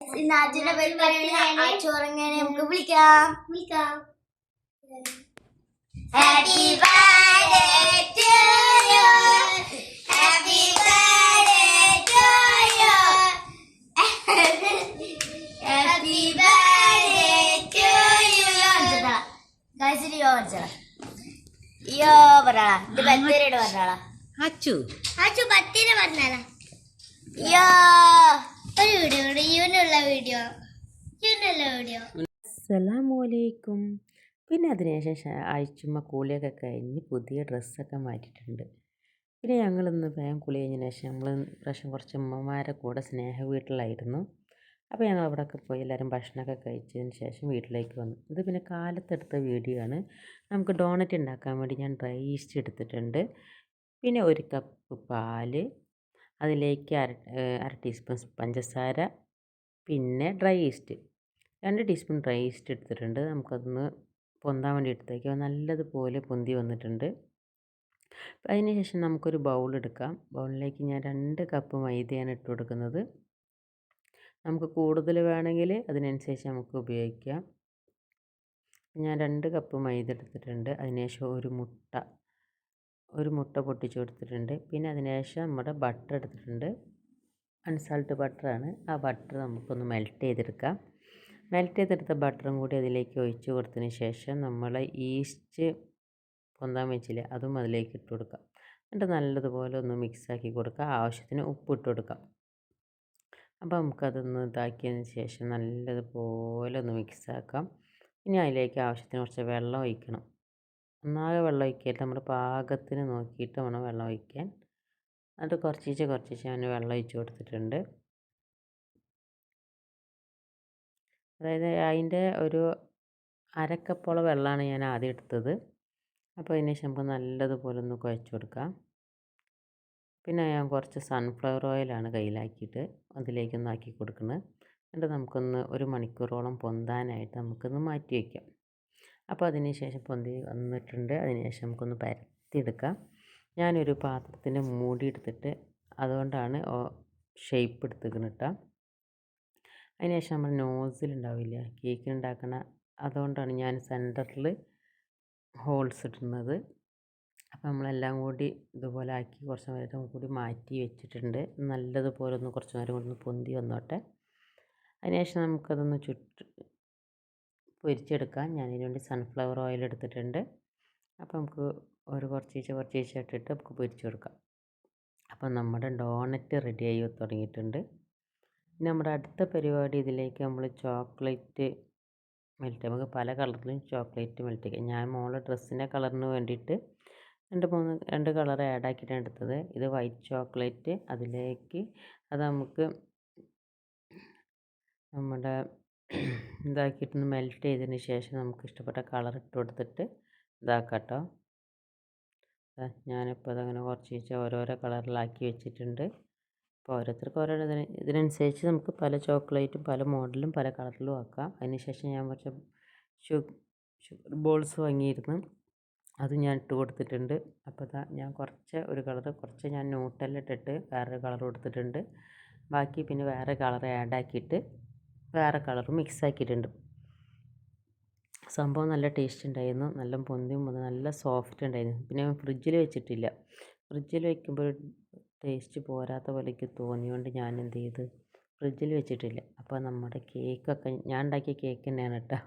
അച്ഛന്റെ പരിപാടിയാണ് അച്ചുറങ്ങനെ നമുക്ക് വിളിക്കാം. വിളിക്കാം. Happy birthday to you happy birthday to you happy birthday to you guys yo അച്ഛാ യോ പറയാ ഇത് ബർത്ത്ഡേയുടെ പറഞ്ഞാളാ അച്ചു. അച്ചു പത്തിന് പറഞ്ഞാലാ യോ. ഒരു വീഡിയോ വീഡിയോ. വീഡിയോ. പിന്നെ അതിനുശേഷം അയച്ചുമ്മ കൂലിയൊക്കെ കഴിഞ്ഞ് പുതിയ ഡ്രസ്സൊക്കെ മാറ്റിയിട്ടുണ്ട്. പിന്നെ ഞങ്ങളിന്ന് വേഗം കുളി കഴിഞ്ഞതിന് ശേഷം നമ്മൾ പ്രാവശ്യം കുറച്ച് ഉമ്മമാരെ കൂടെ സ്നേഹ വീട്ടിലായിരുന്നു. അപ്പോൾ ഞങ്ങൾ അവിടെയൊക്കെ പോയി എല്ലാവരും ഭക്ഷണമൊക്കെ കഴിച്ചതിന് ശേഷം വീട്ടിലേക്ക് വന്നു. ഇത് പിന്നെ കാലത്തെടുത്ത വീഡിയോ ആണ്. നമുക്ക് ഡോണറ്റ് ഉണ്ടാക്കാൻ വേണ്ടി ഞാൻ ഡ്രൈ ഈസ്റ്റ് എടുത്തിട്ടുണ്ട്. പിന്നെ ഒരു കപ്പ് പാൽ അതിലേക്ക് അര അര ടീസ്പൂൺ പഞ്ചസാര പിന്നെ ഡ്രൈ ഈസ്റ്റ്. രണ്ട് ടീസ്പൂൺ ഡ്രൈ ഈസ്റ്റ് എടുത്തിട്ടുണ്ട്. നമുക്കതൊന്ന് പൊന്താൻ വേണ്ടി എടുത്തേക്കുക നല്ലതുപോലെ പൊന്തി വന്നിട്ടുണ്ട്. അതിന് ശേഷം നമുക്കൊരു ബൗൾ എടുക്കാം. ബൗളിലേക്ക് ഞാൻ രണ്ട് കപ്പ് മൈദയാണ് ഇട്ട് കൊടുക്കുന്നത്. നമുക്ക് കൂടുതൽ വേണമെങ്കിൽ അതിനനുസരിച്ച് നമുക്ക് ഉപയോഗിക്കാം. ഞാൻ രണ്ട് കപ്പ് മൈദ എടുത്തിട്ടുണ്ട്. അതിന് ശേഷം ഒരു മുട്ട. ഒരു മുട്ട പൊട്ടിച്ച് കൊടുത്തിട്ടുണ്ട്. പിന്നെ അതിനുശേഷം നമ്മുടെ ബട്ടർ എടുത്തിട്ടുണ്ട്. അൺസാൾട്ട് ബട്ടറാണ് ആ ബട്ടർ നമുക്കൊന്ന് മെൽറ്റ് ചെയ്തെടുക്കാം. മെൽറ്റ് ചെയ്തെടുത്ത ബട്ടറും കൂടി അതിലേക്ക് ഒഴിച്ച് കൊടുത്തതിന് ശേഷം നമ്മൾ ഈസ്റ്റ് പൊന്താൻ വെച്ചില്ല അതും അതിലേക്ക് ഇട്ട് കൊടുക്കാം. എന്നിട്ട് നല്ലതുപോലെ ഒന്ന് മിക്സാക്കി കൊടുക്കുക ആവശ്യത്തിന് ഉപ്പ് ഇട്ട് കൊടുക്കാം. അപ്പോൾ നമുക്കതൊന്ന് ഇതാക്കിയതിന് ശേഷം നല്ലതുപോലെ ഒന്ന് മിക്സാക്കാം ഇനി അതിലേക്ക് ആവശ്യത്തിന് കുറച്ച് വെള്ളം ഒഴിക്കണം. ഒന്നാകെ വെള്ളം ഒഴിക്കരുത്. നമ്മുടെ പാകത്തിന് നോക്കിയിട്ട് വേണം വെള്ളം ഒഴിക്കാൻ. എന്നിട്ട് കുറച്ചിച്ച് കുറച്ചിച്ച് ഞാൻ വെള്ളം ഒഴിച്ച് കൊടുത്തിട്ടുണ്ട്. അതായത് അതിന്റെ ഒരു അരക്കപ്പോളം വെള്ളമാണ് ഞാൻ ആദ്യം എടുത്തത്. അപ്പോൾ അതിന് ശേഷം നമുക്ക് നല്ലതുപോലെ ഒന്ന് കുഴച്ച് കൊടുക്കാം പിന്നെ ഞാൻ കുറച്ച് സൺഫ്ലവർ ഓയിലാണ് കയ്യിലാക്കിയിട്ട് അതിലേക്കൊന്ന് ആക്കി കൊടുക്കുന്നത്. എന്നിട്ട് നമുക്കൊന്ന് ഒരു മണിക്കൂറോളം പൊന്താനായിട്ട് നമുക്കൊന്ന് മാറ്റി വയ്ക്കാം. അപ്പോൾ അതിന് ശേഷം പൊന്തി വന്നിട്ടുണ്ട്. അതിന് ശേഷം നമുക്കൊന്ന് പരത്തിയെടുക്കാം. ഞാനൊരു പാത്രത്തിന്റെ മൂടി എടുത്തിട്ട് അതുകൊണ്ടാണ് ഷേപ്പ് എടുത്തിരിക്കുന്നത് കേട്ടോ. അതിന് ശേഷം നമ്മൾ നോസിലുണ്ടാവില്ല കേക്ക് ഉണ്ടാക്കണ അതുകൊണ്ടാണ് ഞാൻ സെന്ററിൽ ഹോൾസ് ഇടുന്നത്. അപ്പോൾ നമ്മളെല്ലാം കൂടി ഇതുപോലെ ആക്കി കുറച്ച് നേരം കൂടി മാറ്റി വെച്ചിട്ടുണ്ട്. നല്ലതുപോലെ ഒന്ന് കുറച്ച് നേരം കൂടി ഒന്ന് പൊന്തി വന്നോട്ടെ. അതിനുശേഷം നമുക്കതൊന്ന് ചുറ്റ് പൊരിച്ചെടുക്കാം. ഞാനതിന് വേണ്ടി സൺഫ്ലവർ ഓയിൽ എടുത്തിട്ടുണ്ട്. അപ്പോൾ നമുക്ക് ഒരു കുറച്ചീച്ച കുറച്ചീച്ച ഇട്ടിട്ട് നമുക്ക് പൊരിച്ചു കൊടുക്കാം. അപ്പോൾ നമ്മുടെ ഡോണറ്റ് റെഡി ആയി തുടങ്ങിയിട്ടുണ്ട്. ഇനി നമ്മുടെ അടുത്ത പരിപാടി ഇതിലേക്ക് നമ്മൾ ചോക്ലേറ്റ് മെൽറ്റ് നമുക്ക് പല കളറിലും ചോക്ലേറ്റ് മെൽറ്റ് ചെയ്യാം. ഞാൻ മോളെ ഡ്രസ്സിന്റെ കളറിന് വേണ്ടിയിട്ട് രണ്ട് മൂന്ന് രണ്ട് കളർ ആഡ് ആക്കിയിട്ടാണ് എടുത്തത്. ഇത് വൈറ്റ് ചോക്ലേറ്റ് അതിലേക്ക് അത് നമുക്ക് നമ്മുടെ ഇതാക്കിയിട്ടൊന്ന് മെൽറ്റ് ചെയ്തതിന് ശേഷം നമുക്ക് ഇഷ്ടപ്പെട്ട കളർ ഇട്ട് കൊടുത്തിട്ട് ഇതാക്കാം കേട്ടോ ഞാനിപ്പോൾ അതങ്ങനെ കുറച്ച് ഓരോരോ കളറിലാക്കി വെച്ചിട്ടുണ്ട്. അപ്പോൾ ഓരോരുത്തർക്ക് ഓരോ ഇതിന് ഇതിനനുസരിച്ച് നമുക്ക് പല ചോക്ലേറ്റും പല മോഡലും പല കളറിലും ആക്കാം. അതിന് ശേഷം ഞാൻ കുറച്ച് ഷുഗർ ബോൾസ് വാങ്ങിയിരുന്നു. അത് ഞാൻ ഇട്ട് കൊടുത്തിട്ടുണ്ട്. അപ്പോൾ ഇതാ ഞാൻ കുറച്ച് ഒരു കളർ കുറച്ച് ഞാൻ ന്യൂട്ടെല്ലാം ഇട്ടിട്ട് വേറൊരു കളർ കൊടുത്തിട്ടുണ്ട്. ബാക്കി പിന്നെ വേറെ കളർ ആഡ് ആക്കിയിട്ട് വേറെ കളർ മിക്സ് ആക്കിയിട്ടുണ്ട് സംഭവം നല്ല ടേസ്റ്റ് ഉണ്ടായിരുന്നു നല്ല പൊന്തിയും പൊന്തി നല്ല സോഫ്റ്റ് ഉണ്ടായിരുന്നു. പിന്നെ ഫ്രിഡ്ജിൽ വെച്ചിട്ടില്ല. ഫ്രിഡ്ജിൽ വെക്കുമ്പോൾ ടേസ്റ്റ് പോരാത്ത പോലെക്ക് തോന്നിയോണ്ട് ഞാൻ എന്ത് ചെയ്ത്? ഫ്രിഡ്ജിൽ വെച്ചിട്ടില്ല. അപ്പോൾ നമ്മുടെ കേക്കൊക്കെ ഞാൻ ഉണ്ടാക്കിയ കേക്ക് തന്നെയാണ് കേട്ടോ.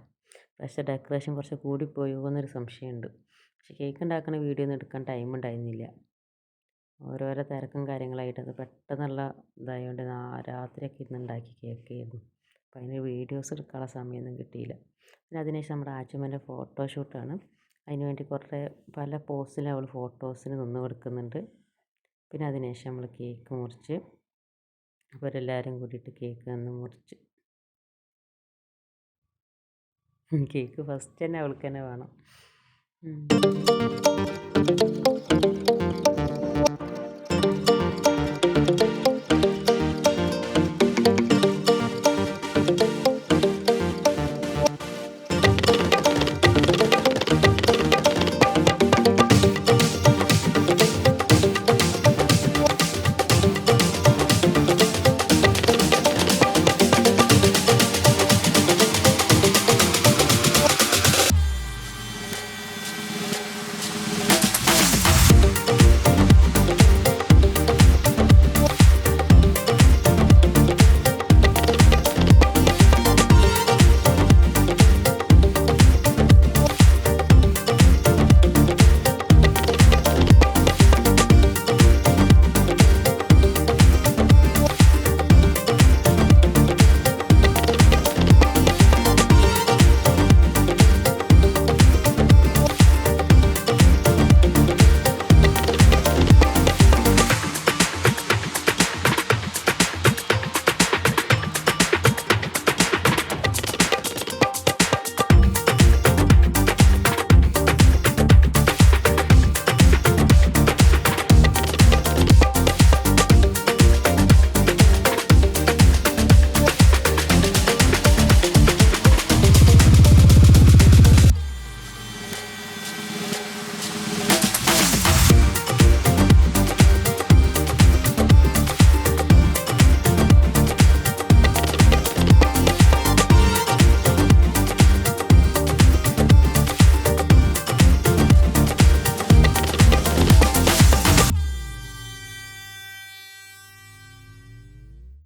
പക്ഷേ ഡെക്കറേഷൻ കുറച്ച് കൂടിപ്പോയോ എന്നൊരു സംശയമുണ്ട്. പക്ഷേ കേക്ക് ഉണ്ടാക്കുന്ന വീഡിയോ ഒന്നും എടുക്കാൻ ടൈം ഉണ്ടായിരുന്നില്ല. ഓരോരോ തിരക്കും കാര്യങ്ങളായിട്ട് അത് പെട്ടെന്നുള്ള ഇതായതുകൊണ്ട് രാത്രിയൊക്കെ ഇരുന്ന് ഉണ്ടാക്കി കേക്കായിരുന്നു. അപ്പോൾ അതിന് വീഡിയോസ് എടുക്കാനുള്ള സമയമൊന്നും കിട്ടിയില്ല. പിന്നെ അതിനുശേഷം നമ്മുടെ ആച്ചുമ്മന്റെ ഫോട്ടോഷൂട്ടാണ്. അതിന് വേണ്ടി കുറേ പല പോസിൽ അവൾ ഫോട്ടോസിന് നിന്ന് കൊടുക്കുന്നുണ്ട്. പിന്നെ അതിനുശേഷം നമ്മൾ കേക്ക് മുറിച്ച് അപ്പോൾ അവരെല്ലാവരും കൂടിയിട്ട് കേക്ക് നിന്ന് മുറിച്ച്. കേക്ക് ഫസ്റ്റ് തന്നെ അവൾക്ക് തന്നെ വേണം.